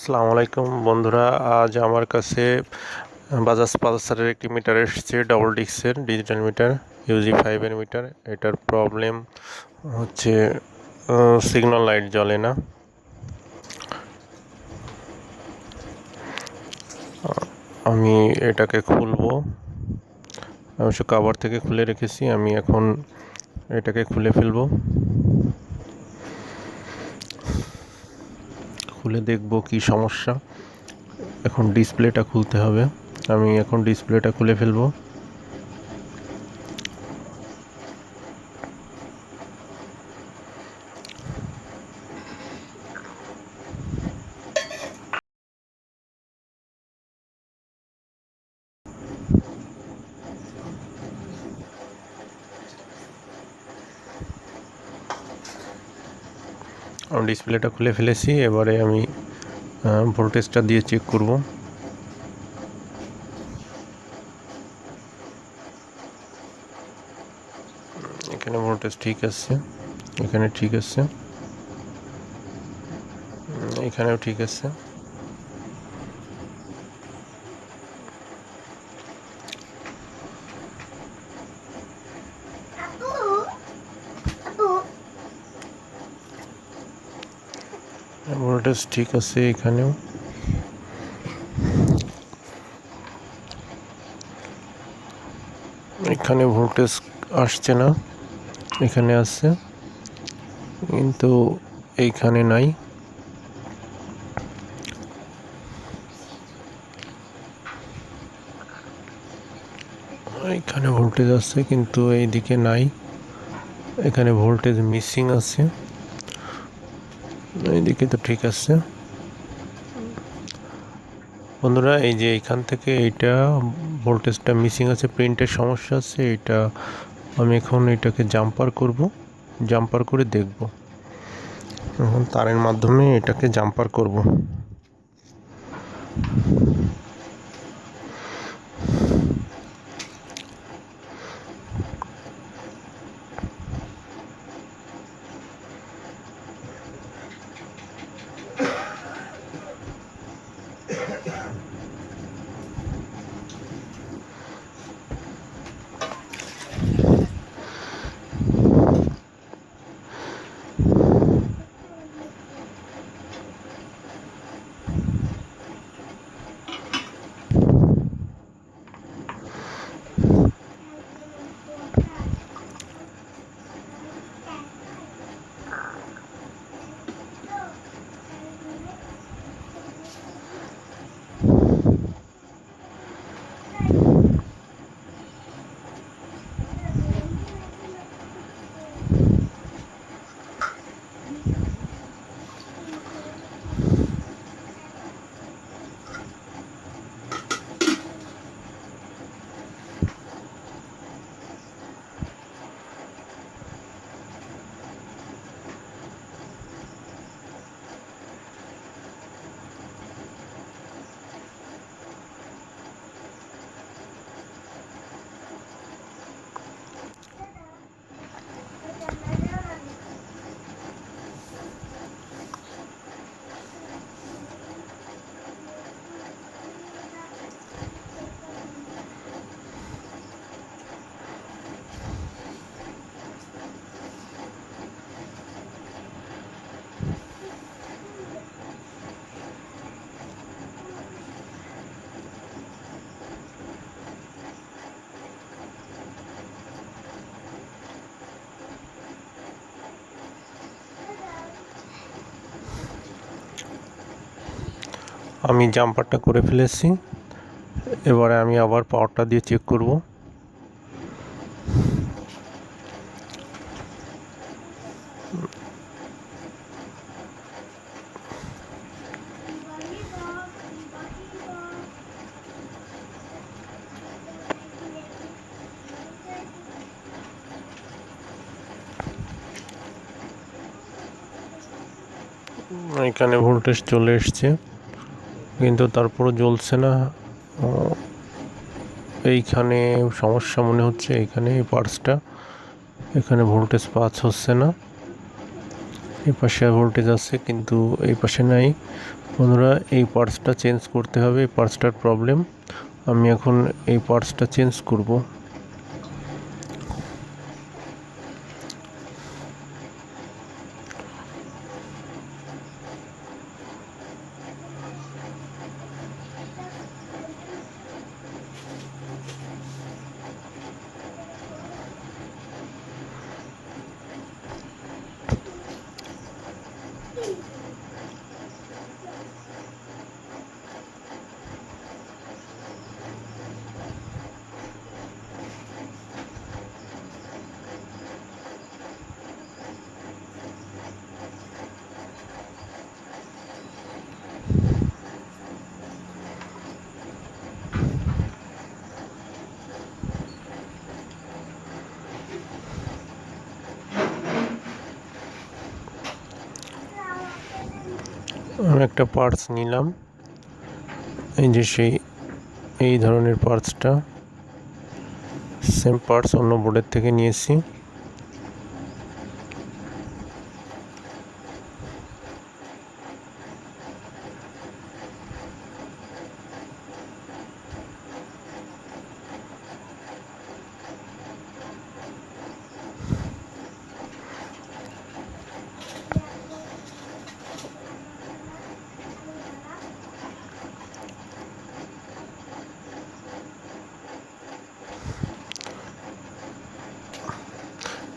আসসালামু আলাইকুম বন্ধুরা, আজ আমার কাছে বাজাজ পালসারের একটি মিটার এসেছে ডবল ডিক্সের ডিজিটাল মিটার ইউজি ফাইভের মিটার। এটার প্রবলেম হচ্ছে সিগন্যাল লাইট জ্বলে না। আমি এটাকে খুলবো। অবশ্য কাভার থেকে খুলে রেখেছি, আমি এখন এটাকে খুলে ফেলব। খুলে দেখব কি সমস্যা। এখন ডিসপ্লেটা খুলতে হবে। আমি এখন ডিসপ্লেটা খুলে ফেলব। আমি ডিসপ্লেটা খুলে ফেলেছি। এবারে আমি ভোল্টেজটা দিয়ে চেক করব। এখানে ভোল্টেজ ঠিক আছে, এখানে ঠিক আছে এখানেও ঠিক আছে। ভোল্টেজ ঠিক আছে এখানেও। এখানে ভোল্টেজ আসছে না, এখানে আসছে কিন্তু এইখানে নাই। এখানে ভোল্টেজ আছে কিন্তু এইদিকে নাই। এখানে ভোল্টেজ মিসিং আছে। এইদিকে তো ঠিক আছে। বন্ধুরা, এই যে এখান থেকে এইটা ভোল্টেজটা মিসিং আছে, প্রিন্টের সমস্যা আছে এটা আমি এখন এটাকে জাম্পার করব, জাম্পার করে দেখব। এখন তারের মাধ্যমে এটাকে জাম্পার করব। আমি জাম্পারটা করে ফেলেছি। এবারে আমি আবার পাওয়ারটা দিয়ে চেক করব। এখানে ভোল্টেজ চলে এসছে। কিন্তু তারপরও জ্বলছে না। এইখানে সমস্যা মনে হচ্ছে এইখানে এই পার্টসটা। এখানে ভোল্টেজ পাস হচ্ছে না। এই পাশে ভোল্টেজ আছে, কিন্তু এই পাশে নাই। বন্ধুরা, এই পার্টসটা চেঞ্জ করতে হবে, এই পার্টসটার প্রবলেম। আমি এখন এই পার্টসটা চেঞ্জ করব। আমি একটা পার্টস নিলাম। এই যে সেই, এই ধরনের পার্টসটা সেম পার্টস অন্য বোর্ডের থেকে নিয়েছি।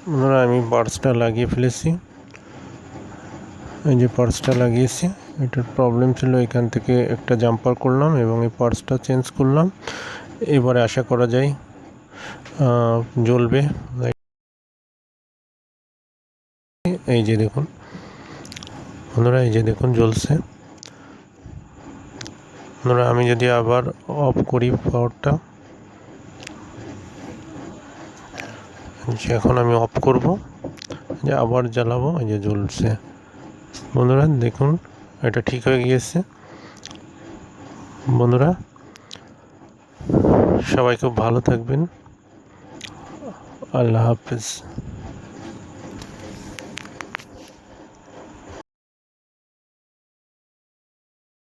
বন্ধুরা আমি পার্টসটা লাগিয়ে ফেলেছি। এই যে পার্টসটা লাগিয়েছি, এটার প্রবলেম ছিল এখান থেকে একটা জাম্পার করলাম এবং এই পার্টসটা চেঞ্জ করলাম। এবারে আশা করা যায় জ্বলবে। এই যে দেখুন, বন্ধুরা এই যে দেখুন জ্বলছে। বন্ধুরা আমি যদি আবার অফ করি পাওয়ারটা যে এখন আমি অফ করব, যে আবার জ্বালাবো, এই যে জ্বলছে। বন্ধুরা, দেখুন, এটা ঠিক হয়ে গিয়েছে। বন্ধুরা, সবাই খুব ভালো থাকবেন। আল্লাহ হাফিজ।